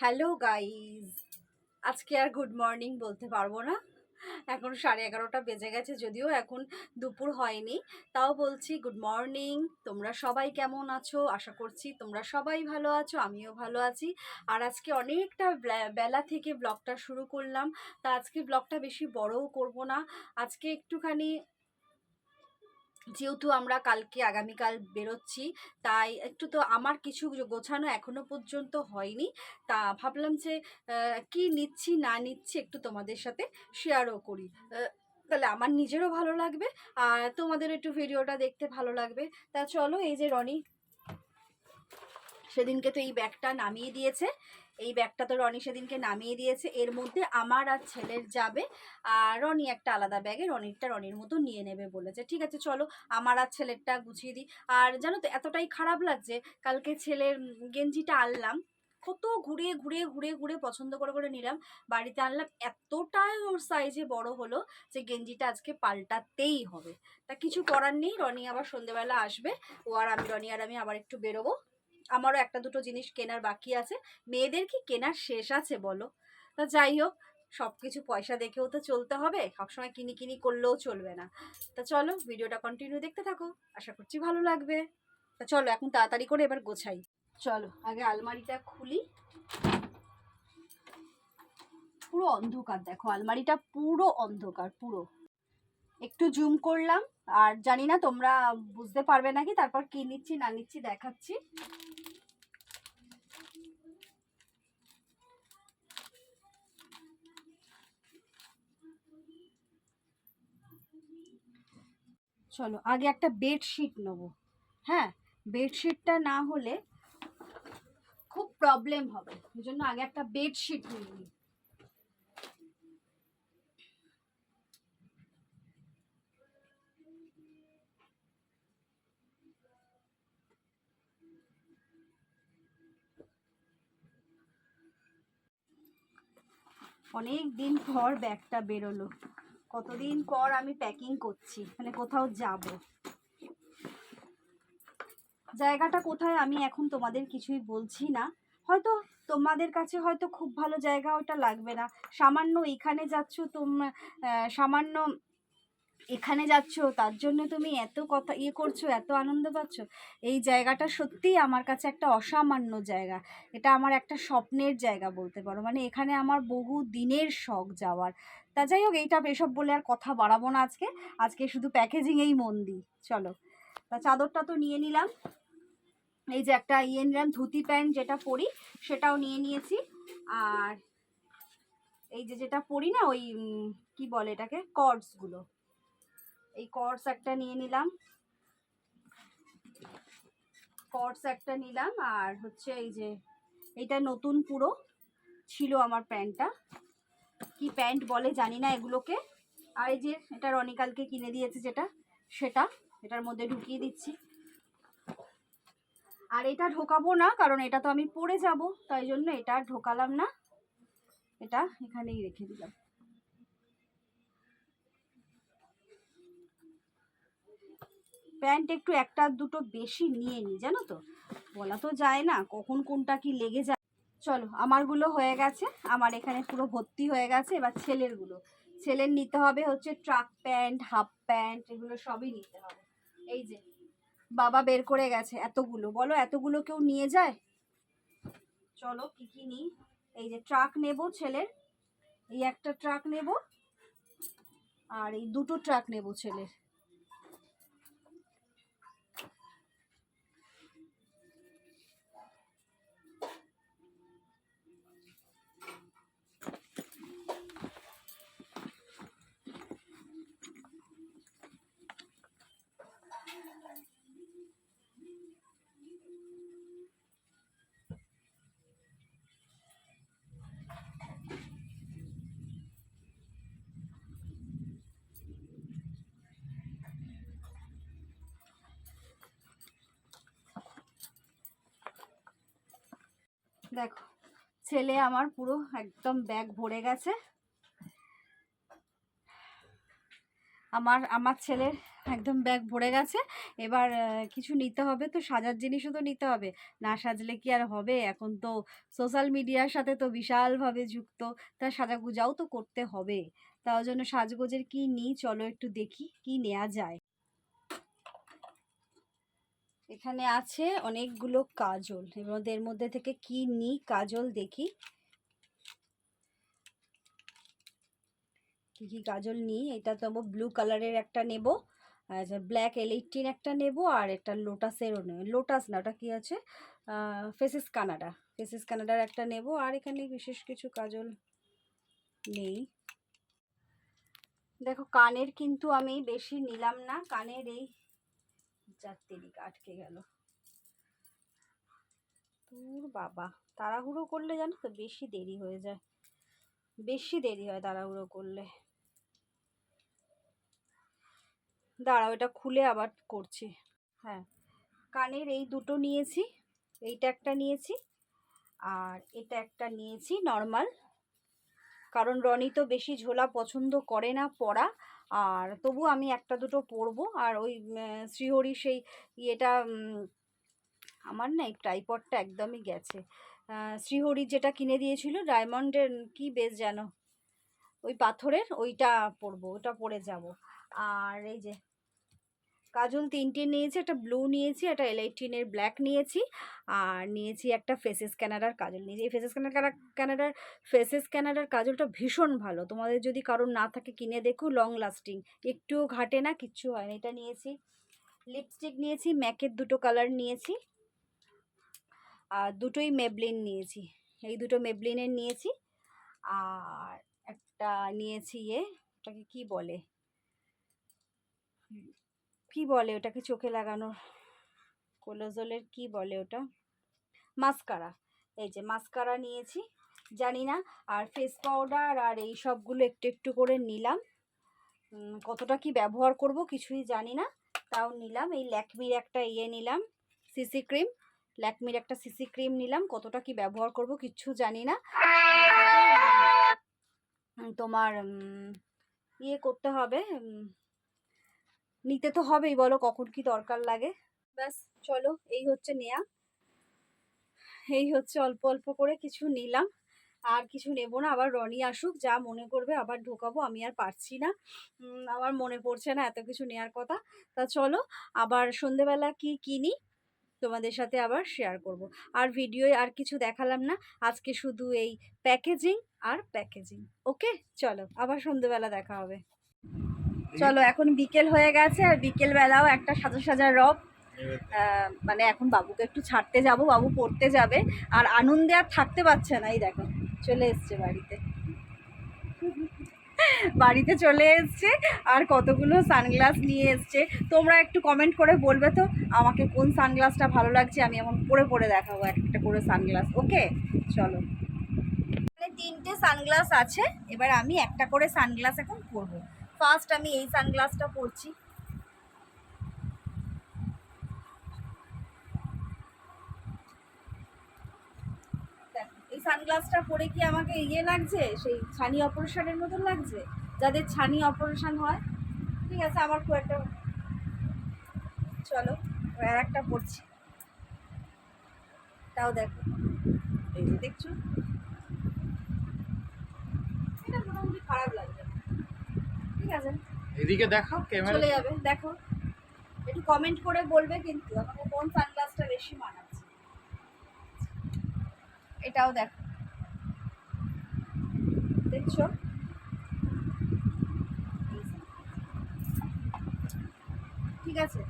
Hello guys আজকে আর good morning বলতে পারব না। এখন সাড়ে এগারোটা বেজে গেছে, যদিও এখন দুপুর হয়নি। তাও বলছি গুড মর্নিং তোমরা সবাই কেমন আছো? আশা করছি তোমরা সবাই ভালো আছো, আমিও ভালো আছি। আর আজকে অনেকটা বেলা থেকে ব্লগটা শুরু করলাম। তা আজকে ব্লগটা বেশি বড়ও করব না। আজকে একটুখানি যেহেতু আমরা কালকে আগামীকাল বেরোচ্ছি, তাই একটু তো আমার কিছু গোছানো এখনও পর্যন্ত হয়নি। তা ভাবলাম যে কি নিচ্ছি, না নিচ্ছি একটু তোমাদের সাথে শেয়ারও করি। তাহলে আমার নিজেরও ভালো লাগবে, আর তোমাদের একটু ভিডিওটা দেখতে ভালো লাগবে। তা চলো, এই যে রনি, সেদিনকে তো এই ব্যাগটা নামিয়ে দিয়েছে। এই ব্যাগটা তো রনি সেদিনকে নামিয়ে দিয়েছে। এর মধ্যে আমার আর ছেলের যাবে আর রনি একটা আলাদা ব্যাগে, রনিরটা রনির মতো নিয়ে নেবে বলেছে। ঠিক আছে, চলো আমার আর ছেলেরটা গুছিয়ে দিই। আর জানো তো, এতটাই খারাপ লাগছে, কালকে ছেলের গেঞ্জিটা আনলাম, কত ঘুরে ঘুরে ঘুরে ঘুরে পছন্দ করে করে নিলাম। বাড়িতে আনলাম, এতটাই ওর সাইজে বড় হলো যে গেঞ্জিটা আজকে পাল্টাতেই হবে। তা কিছু করার নেই, রনি আবার সন্ধেবেলা আসবে, ও আর আমি, রনি আর আমি আবার একটু বেরোবো। আমারও একটা দুটো জিনিস কেনার বাকি আছে। মেয়েদের কি কেনার শেষ আছে বলো? তা যাই হোক সব কিছু পয়সা দেখেও তো চলতে হবে, সবসময় কিনি কিনি করলেও চলবে না। তা চলো, ভিডিওটা কন্টিনিউ দেখতে থাকো, আশা করছি ভালো লাগবে। তা চলো, এখন তাড়াতাড়ি করে এবার গোছাই। চলো, আগে আলমারিটা খুলি। পুরো অন্ধকার দেখো, আলমারিটা পুরো অন্ধকার, পুরো। একটু জুম করলাম, আর জানি না তোমরা বুঝতে পারবে নাকি, তারপর কি নিচ্ছি না নিচ্ছি দেখাচ্ছি। চলো, আগে একটা বেডশিট নেব। হ্যাঁ বেডশিটটা না হলে খুব প্রবলেম হবে। ওই জন্য আগে একটা বেডশিট নিয়ে নিই। অনেক দিন পর ব্যাগটা বেরোলো। কতদিন পর আমি প্যাকিং করছি মানে কোথাও যাব। জায়গাটা কোথায় আমি এখন তোমাদের কিছুই বলছি না। হয়তো তোমাদের কাছে হয়তো খুব ভালো জায়গা ওটা লাগবে না। সামান্য এখানে যাচ্ছ তোম সামান্য এখানে যাচ্ছ, তার জন্য তুমি এত কথা ইয়ে করছ, এত আনন্দ পাচ্ছ। এই জায়গাটা সত্যিই আমার কাছে একটা অসামান্য জায়গা। এটা আমার একটা স্বপ্নের জায়গা বলতে পারো। মানে এখানে আমার বহু দিনের শখ যাওয়ার। তা যাই হোক, এইটা এসব বলে আর কথা বাড়াবো না আজকে। আজকে শুধু প্যাকেজিংয়েই মন দিই। চলো। তা চাদরটা তো নিয়ে নিলাম। এই যে একটা ইয়ে নিলাম, ধুতি প্যান্ট যেটা পরি, সেটাও নিয়ে নিয়েছি। আর এই যে যেটা পরি না, ওই কি বলে এটাকে? কর্ডসগুলো। এই কর্স একটা নিয়ে নিলাম। কর্স একটা নিলাম আর হচ্ছে এই যে এটা নতুন পুরো ছিল আমার প্যান্টটা। কি প্যান্ট বলে জানি না এগুলোকে। আর এই যে এটা রনিকালকে কিনে দিয়েছে যেটা, সেটা এটার মধ্যে ঢুকিয়ে দিচ্ছি। আর এটা ঢোকাবো না, কারণ এটা তো আমি পরে যাব, তাই জন্য এটা ঢোকালাম না। এটা এখানেই রেখে দিলাম। প্যান্ট একটু একটা দুটো বেশি নিয়ে নিই জানো তো? বলা তো যায় না কখন কোনটা কি লেগে যায়। চলো, আমারগুলো হয়ে গেছে। আমার এখানে পুরো ভর্তি হয়ে গেছে। এবার ছেলেরগুলো। ছেলের নিতে হবে হচ্ছে ট্রাক প্যান্ট, হাফ প্যান্ট, এগুলো সবই নিতে হবে। এই যে, বাবা বের করে গেছে এতগুলো। বলো, এতগুলো কেউ নিয়ে যায়? চলো, কি কি নিই? এই যে ট্রাক নেব ছেলের। এই একটা ট্রাক নেব। আর এই দুটো ট্রাক নেব ছেলের। দেখো, ছেলে আমার পুরো একদম ব্যাগ ভরে গেছে। আমার আমার ছেলের একদম ব্যাগ ভরে গেছে। এবার কিছু নিতে হবে তো, সাজার জিনিসও তো নিতে হবে। না সাজলে কি আর হবে? এখন তো সোশ্যাল মিডিয়ার সাথে তো বিশালভাবে যুক্ত। তা সাজাগুজাও তো করতে হবে। তার জন্য সাজগোজের কি নিই? চলো একটু দেখি, কি নেওয়া যায়। এখানে আছে অনেকগুলো কাজল। এবার এর মধ্যে থেকে কি নিই কাজল দেখি। কি কি কাজল নিই এটা তো ব্লু কালারের একটা নেব। আচ্ছা ব্ল্যাক এল একটা নেব আর একটা লোটাসেরও নেব। লোটাস না, ওটা কি আছে? ফেসেস কানাডা ফেসেস কানাডার একটা নেব আর এখানে বিশেষ কিছু কাজল নেই। দেখো, কানের কিন্তু আমি বেশি নিলাম না। কানের এই চারটে দিকে আটকে গেল। তোর বাবা, তাড়াহুড়ো করলে জানো তো বেশি দেরি হয়ে যায়। বেশি দেরি হয় তাড়াহুড়ো করলে। দাঁড়াও, এটা খুলে আবার করছি। হ্যাঁ কানের এই দুটো নিয়েছি, এইটা একটা নিয়েছি, আর এটা একটা নিয়েছি নর্মাল কারণ রনি তো বেশি ঝোলা পছন্দ করে না পরা আর তবু আমি একটা দুটো পরবো আর ওই শ্রীহরি সেই ইয়েটা আমার না এই ট্রাইপডটা একদমই গেছে। শ্রীহরি যেটা কিনে দিয়েছিল, ডায়মন্ডের কি বেশ যেন, ওই পাথরের, ওইটা পরবো ওটা পরে যাব। আর এই যে কাজল তিনটে নিয়েছি, একটা ব্লু নিয়েছি, একটা এলাইটিনের ব্ল্যাক নিয়েছি, আর নিয়েছি একটা ফেসেস ক্যানাডার কাজল নিয়েছি। এই ফেসেস ক্যানাডার ক্যানাডার ফেসেস ক্যানাডার কাজলটা ভীষণ ভালো। তোমাদের যদি কারোর না থাকে কিনে দেখো লং লাস্টিং একটুও ঘাটে না, কিচ্ছু হয় না। এটা নিয়েছি লিপস্টিক নিয়েছি ম্যাকের দুটো কালার নিয়েছি, আর দুটোই মেবলিন নিয়েছি। এই দুটো মেবলিনের নিয়েছি, আর একটা নিয়েছি ইয়ে ওটাকে কি বলে? কি বলে ওটাকে চোখে লাগানোর কোলোজলের কি বলে ওটা? মাস্কারা। এই যে মাস্কারা নিয়েছি, জানি না। আর ফেস পাউডার আর এই সবগুলো একটু একটু করে নিলাম। কতটা কি ব্যবহার করব কিছুই জানি না, তাও নিলাম। এই ল্যাকমির একটা ইয়ে নিলাম, সিসি ক্রিম। ল্যাকমির একটা সিসি ক্রিম নিলাম, কতটা কি ব্যবহার করব কিচ্ছু জানি না। তোমার ইয়ে করতে হবে নিতে তো হবেই, বলো কখন কি দরকার লাগে। ব্যাস, চলো, এই হচ্ছে নেয়া। এই হচ্ছে অল্প অল্প করে কিছু নিলাম। আর কিছু নেব না, আবার রনি আসুক, যা মনে করবে আবার ঢোকাবো, আমি আর পারছি না। আমার মনে পড়ছে না এত কিছু নেওয়ার কথা। তা চলো, আবার সন্ধেবেলা কি কিনি, তোমাদের সাথে আবার শেয়ার করব। আর ভিডিওয় আর কিছু দেখালাম না, আজকে শুধু এই প্যাকেজিং আর প্যাকেজিং ওকে চলো, আবার সন্ধেবেলা দেখা হবে। চলো এখন বিকেল হয়ে গেছে আর বিকেল বেলাও একটা সাজা সাজা রব। মানে এখন বাবুকে একটু ছাড়তে যাব বাবু পড়তে যাবে আর আনন্দে আর থাকতে পারছে না এই দেখো চলে এসছে বাড়িতে। বাড়িতে চলে এসছে আর কতগুলো সানগ্লাস নিয়ে এসছে। তোমরা একটু কমেন্ট করে বলবে তো আমাকে কোন সানগ্লাসটা ভালো লাগছে আমি এমন পরে পরে দেখাবো একটা করে সানগ্লাস ওকে? চলো। তিনটে সানগ্লাস আছে এবার আমি একটা করে সানগ্লাস এখন পরবো। ফার্স্ট আমি এই সানগ্লাসটা পরছি। এই সানগ্লাসটা পরে কি আমাকে ইয়ে লাগছে? সেই ছানি অপারেশনের মতন লাগছে? যাদের ছানি অপারেশন হয়। ঠিক আছে আমার খুব একটা চলো, আর একটা পড়ছি তাও দেখো, এই যে দেখছ? এটা মোটামুটি খারাপ। ঠিক আছে এদিকে দেখাও ক্যামেরা। চলে যাবে দেখো। একটু কমেন্ট করে বলবে কিন্তু আমাকে কোন সানগ্লাসটা বেশি মানাচ্ছে? এটাও দেখো। দেখছ? ঠিক আছে।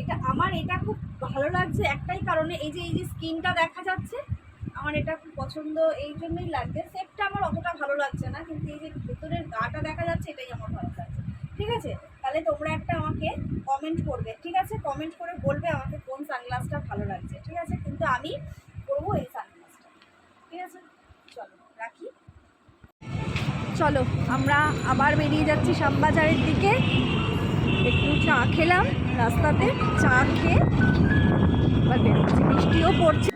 এটা আমার এটা খুব ভালো লাগছে একটাই কারণে এই যে এই যে স্কিনটা দেখা যাচ্ছে আমার এটা খুব পছন্দ, এই জন্যই লাগছে। সেটটা আমার অতটা ভালো লাগছে না, কিন্তু এই যে ভেতরের গাটা দেখা যাচ্ছে, এটাই আমার ভালো লাগছে। ঠিক আছে? তাহলে তোমরা একটা আমাকে কমেন্ট করবে, ঠিক আছে? কমেন্ট করে বলবে আমাকে কোন সানগ্লাসটা ভালো লাগছে, ঠিক আছে? কিন্তু আমি করব এই সানগ্লাসটা ঠিক আছে? চলো, রাখি। চলো, আমরা আবার বেরিয়ে যাচ্ছি শ্যামবাজারের দিকে। একটু চা খেলাম রাস্তাতে, চা খেয়ে, এবার বেরোচ্ছি। বৃষ্টিও পড়ছে।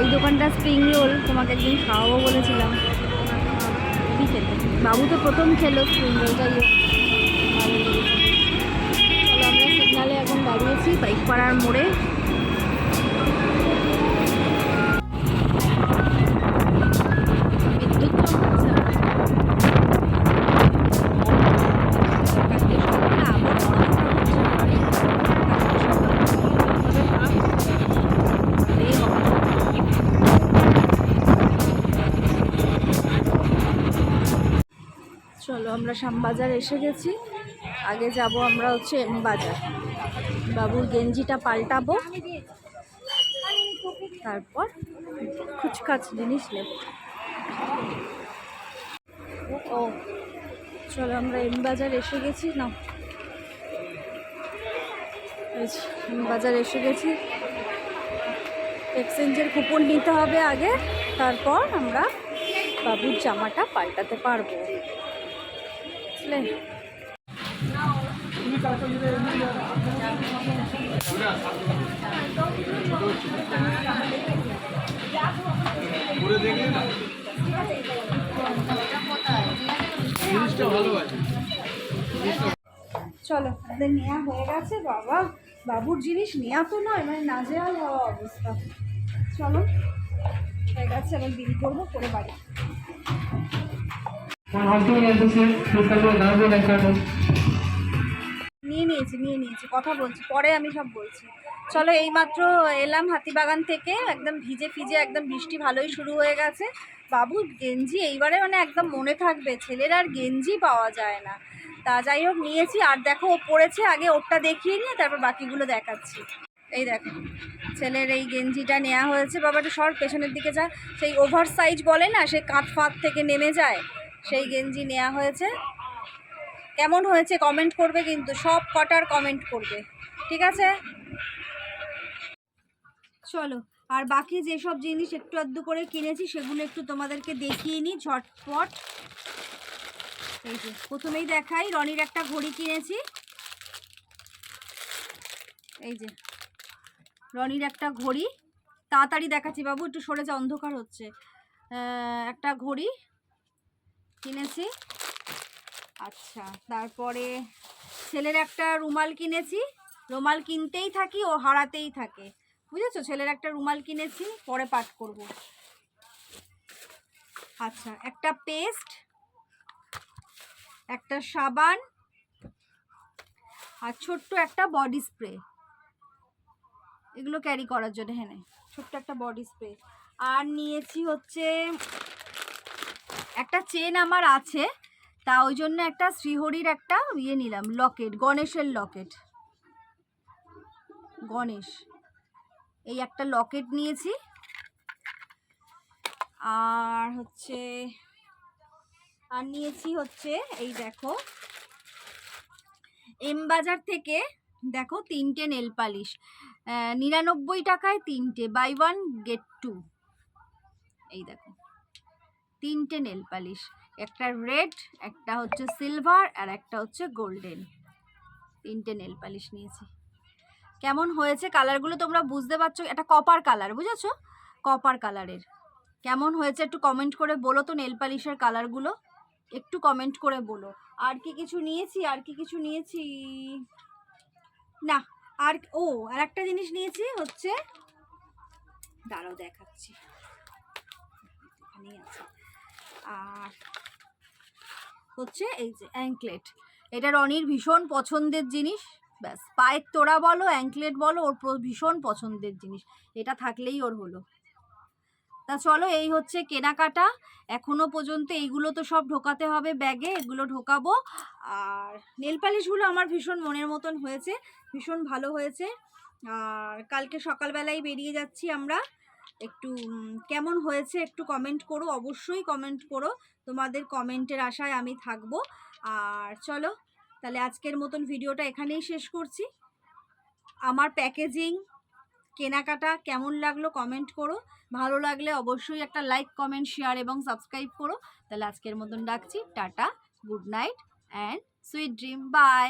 এই দোকানটা স্প্রিং রোল তোমাকে একদিন খাওয়াবো বলেছিলাম। খেতে? বাবু তো প্রথম খেলো স্প্রিং রোল যাই হোক। ভালো লেগেছে। চলো আমরা সিগনালে এখন দাঁড়িয়েছি বাইক পাড়ার মোড়ে। আমরা শ্যামবাজার এসে গেছি। আগে যাব আমরা হচ্ছে এম বাজার। বাবুর গেঞ্জিটা পাল্টাবো। তারপর খুচখাচ জিনিস নেব। ও, চলো আমরা এম বাজার এসে গেছি না এম বাজার এসে গেছি। এক্সচেঞ্জের কুপন নিতে হবে আগে। তারপর আমরা বাবুর জামাটা পাল্টাতে পারব। বুঝলে চলো, আমাদের নেওয়া হয়ে গেছে, বাবা। বাবুর জিনিস নেওয়া তো নয় মানে নাজেহাল হওয়া অবস্থা। চলো, হয়ে গেছে, এবার বিল করব করে বাড়ি। নিয়ে নিয়েছি নিয়ে নিয়েছি, কথা বলছি, পরে আমি সব বলছি। চলো, এইমাত্র এলাম হাতিবাগান থেকে, একদম ভিজে ফিজে, একদম বৃষ্টি ভালোই শুরু হয়ে গেছে। বাবু, গেঞ্জি এইবারে মানে একদম মনে থাকবে, ছেলের আর গেঞ্জি পাওয়া যায় না। তা যাই হোক, নিয়েছি, আর দেখো, ও পড়েছে আগে ওরটা দেখিয়ে নিয়ে তারপর বাকিগুলো দেখাচ্ছি। এই দেখো, ছেলের এই গেঞ্জিটা নেওয়া হয়েছে। বাবাটা সর, পেছনের দিকে যা। সেই ওভার সাইজ বলে না সেই কাঁধ ফাঁদ থেকে নেমে যায়। সেই গেঞ্জি নেওয়া হয়েছে। কেমন হয়েছে কমেন্ট করবে কিন্তু সব কটার কমেন্ট করবে। ঠিক আছে? চলো, আর বাকি যেসব জিনিস একটু আধটু করে কিনেছি সেগুলো একটু তোমাদেরকে দেখিয়ে নিই ঝটপট। এই যে, প্রথমেই দেখাই, রনির একটা ঘড়ি কিনেছি। এই যে, রনির একটা ঘড়ি। তাড়াতাড়ি দেখাচ্ছি বাবু, একটু সরে যা, অন্ধকার হচ্ছে। একটা ঘড়ি। কিনেছি। আচ্ছা তারপরে ছেলের একটা রুমাল কিনেছি। রুমাল কিনতেই থাকি, ও হারাতেই থাকে। বুঝেছ? ছেলের একটা রুমাল কিনেছি, পরে পাঠ করব। আচ্ছা একটা পেস্ট, একটা সাবান, আর ছোট্ট একটা বডি স্প্রে। এগুলো ক্যারি করার জন্য হ্যাঁ ছোট্ট একটা বডি স্প্রে। আর নিয়েছি হচ্ছে একটা চেন আমার আছে, তা ওই জন্য একটা শ্রীহরির একটা ইয়ে নিলাম, লকেট, গণেশের লকেট। গণেশ, এই একটা লকেট নিয়েছি। আর হচ্ছে, আর নিয়েছি হচ্ছে, এই দেখো এম বাজার থেকে দেখো তিনটে নেল পালিশ নিরানব্বই টাকায় তিনটে, বাই ওয়ান গেট টু। এই দেখো। তিনটে নেল পালিশ একটা রেড একটা হচ্ছে সিলভার আর একটা হচ্ছে গোল্ডেন তিনটে নেল পালিশ নিয়েছি। কেমন হয়েছে কালারগুলো তোমরা বুঝতে পারছ? এটা কপার কালার বুঝেছ? কপার কালারের কেমন হয়েছে একটু কমেন্ট করে বলো তো নেল পালিশের কালারগুলো একটু কমেন্ট করে বলো। আর কি কিছু নিয়েছি? আর কি কিছু নিয়েছি? না, আর ও, আর একটা জিনিস নিয়েছি হচ্ছে, দাঁড়াও দেখাচ্ছি। এখানেই আছে। আর হচ্ছে এই যে অ্যাঙ্কলেট এটা রনির ভীষণ পছন্দের জিনিস। ব্যাস, পায়ের তোড়া বলো অ্যাঙ্কলেট বলো, ওর ভীষণ পছন্দের জিনিস। এটা থাকলেই ওর হলো। তা চলো, এই হচ্ছে কেনাকাটা। এখনও পর্যন্ত এইগুলো তো সব ঢোকাতে হবে ব্যাগে, এগুলো ঢোকাবো। আর নেল পালিশগুলো আমার ভীষণ মনের মতন হয়েছে, ভীষণ ভালো হয়েছে। আর কালকে সকালবেলায় বেরিয়ে যাচ্ছি আমরা। একটু কেমন হয়েছে একটু কমেন্ট করো, অবশ্যই কমেন্ট করো। তোমাদের কমেন্টের আশায় আমি থাকব। আর চলো, তাহলে আজকের মতন ভিডিওটা এখানেই শেষ করছি। আমার প্যাকেজিং কেনাকাটা কেমন লাগল কমেন্ট করো। ভালো লাগলে অবশ্যই একটা লাইক কমেন্ট শেয়ার এবং সাবস্ক্রাইব করো। তাহলে আজকের মতন ডাকছি tata good night and sweet dream bye